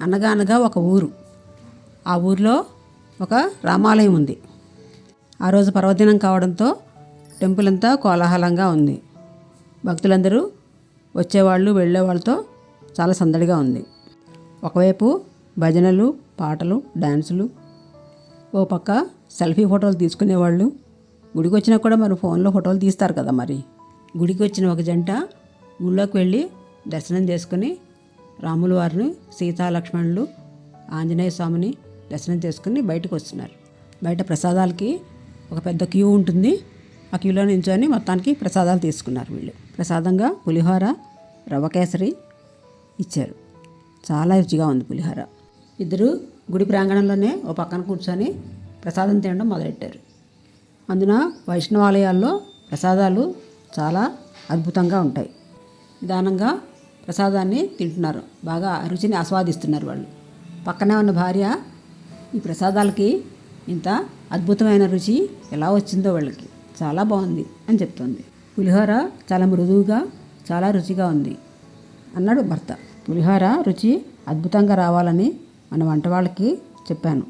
అనగా అనగా ఒక ఊరు. ఆ ఊరిలో ఒక రామాలయం ఉంది. ఆ రోజు పర్వదినం కావడంతో టెంపుల్ అంతా కోలాహలంగా ఉంది. భక్తులందరూ వచ్చేవాళ్ళు వెళ్ళేవాళ్ళతో చాలా సందడిగా ఉంది. ఒకవైపు భజనలు పాటలు డ్యాన్సులు ఓ పక్క సెల్ఫీ ఫోటోలు తీసుకునేవాళ్ళు. గుడికి వచ్చినా కూడా మరి ఫోన్లో ఫోటోలు తీస్తారు కదా మరి. గుడికి వచ్చిన ఒక జంట గుళ్ళోకి వెళ్ళి దర్శనం చేసుకుని రాముల వారిని సీతా లక్ష్మణులు ఆంజనేయ స్వామిని దర్శనం చేసుకుని బయటకు వస్తున్నారు. బయట ప్రసాదాలకి ఒక పెద్ద క్యూ ఉంటుంది. ఆ క్యూలో నించొని మొత్తానికి ప్రసాదాలు తీసుకున్నారు వీళ్ళు. ప్రసాదంగా పులిహోర రవ్వ కేసరి ఇచ్చారు. చాలా రుచిగా ఉంది పులిహోర. ఇద్దరు గుడి ప్రాంగణంలోనే ఓ పక్కన కూర్చొని ప్రసాదం తినడం మొదలెట్టారు. అందున వైష్ణవాలయాల్లో ప్రసాదాలు చాలా అద్భుతంగా ఉంటాయి. నిదానంగా ప్రసాదాన్ని తింటున్నారు. బాగా రుచిని ఆస్వాదిస్తున్నారు వాళ్ళు. పక్కనే ఉన్న భార్య ఈ ప్రసాదాలకి ఇంత అద్భుతమైన రుచి ఎలా వచ్చిందో వాళ్ళకి. చాలా బాగుంది అని చెప్తోంది. పులిహోర చాలా మృదువుగా చాలా రుచిగా ఉంది అన్నాడు భర్త. పులిహోర రుచి అద్భుతంగా రావాలని మన వంట వాళ్ళకి చెప్పాను.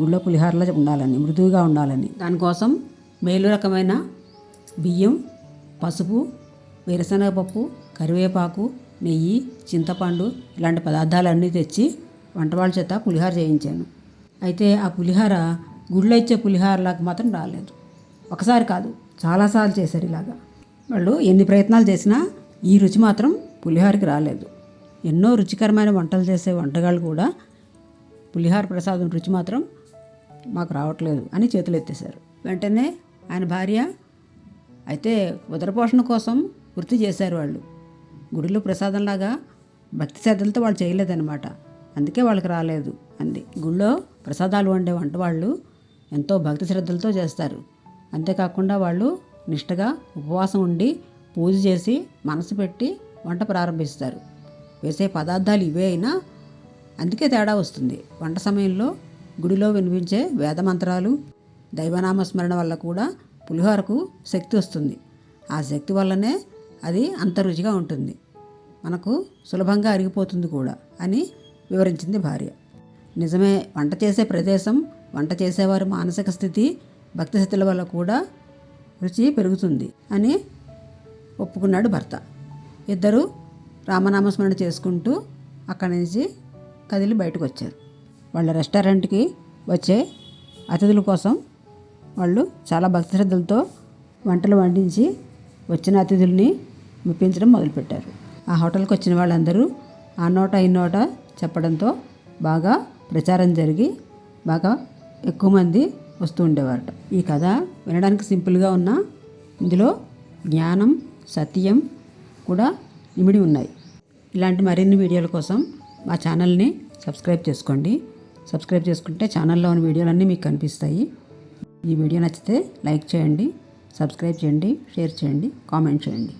గుళ్ళో పులిహోరలో ఉండాలని మృదువుగా ఉండాలని. దానికోసం మేలు రకమైన బియ్యం పసుపు వేరుశనగపప్పు కరివేపాకు నెయ్యి చింతపండు ఇలాంటి పదార్థాలన్నీ తెచ్చి వంటవాళ్ళ చేత పులిహోర చేయించాను. అయితే ఆ పులిహోర గుళ్ళో ఇచ్చే పులిహారలాగా మాత్రం రాలేదు. ఒకసారి కాదు చాలాసార్లు చేశారు ఇలాగా. వాళ్ళు ఎన్ని ప్రయత్నాలు చేసినా ఈ రుచి మాత్రం పులిహోరకి రాలేదు. ఎన్నో రుచికరమైన వంటలు చేసే వంటగాళ్ళు కూడా పులిహార ప్రసాదం రుచి మాత్రం మాకు రావట్లేదు అని చేతులు ఎత్తేశారు. వెంటనే ఆయన భార్య అయితే ఉదరపోషణ కోసం వృత్తి చేశారు వాళ్ళు. గుడిలో ప్రసాదంలాగా భక్తి శ్రద్ధలతో వాళ్ళు చేయలేదన్నమాట. అందుకే వాళ్ళకి రాలేదు అంది. గుళ్ళో ప్రసాదాలు వండే వంట వాళ్ళు ఎంతో భక్తి శ్రద్ధలతో చేస్తారు. అంతేకాకుండా వాళ్ళు నిష్టగా ఉపవాసం ఉండి పూజ చేసి మనసు పెట్టి వంట ప్రారంభిస్తారు. వేసే పదార్థాలు ఇవే అయినా అందుకే తేడా వస్తుంది. వంట సమయంలో గుడిలో వినిపించే వేదమంత్రాలు దైవనామస్మరణ వల్ల కూడా పులిహోరకు శక్తి వస్తుంది. ఆ శక్తి వల్లనే అది అంత రుచిగా ఉంటుంది. మనకు సులభంగా అరిగిపోతుంది కూడా అని వివరించింది భార్య. నిజమే వంట చేసే ప్రదేశం వంట చేసేవారి మానసిక స్థితి భక్తి స్థితుల వల్ల కూడా రుచి పెరుగుతుంది అని ఒప్పుకున్నాడు భర్త. ఇద్దరు రామనామస్మరణ చేసుకుంటూ అక్కడి నుంచి కదిలి బయటకు వచ్చారు. వాళ్ళ రెస్టారెంట్కి వచ్చే అతిథుల కోసం వాళ్ళు చాలా భక్తి శ్రద్ధలతో వంటలు వండించి వచ్చిన అతిథుల్ని మెప్పించడం మొదలుపెట్టారు. ఆ హోటల్కి వచ్చిన వాళ్ళందరూ ఆ నోట ఈ నోట చెప్పడంతో బాగా ప్రచారం జరిగి బాగా ఎక్కువ మంది వస్తూ ఉండేవారట. ఈ కథ వినడానికి సింపుల్గా ఉన్న ఇందులో జ్ఞానం సత్యం కూడా ఇమిడి ఉన్నాయి. ఇలాంటి మరిన్ని వీడియోల కోసం మా ఛానల్ని సబ్స్క్రైబ్ చేసుకోండి. సబ్స్క్రైబ్ చేసుకుంటే ఛానల్లో ఉన్న వీడియోలన్నీ మీకు కనిపిస్తాయి. ఈ వీడియో నచ్చితే లైక్ చేయండి సబ్స్క్రైబ్ చేయండి షేర్ చేయండి కామెంట్ చేయండి.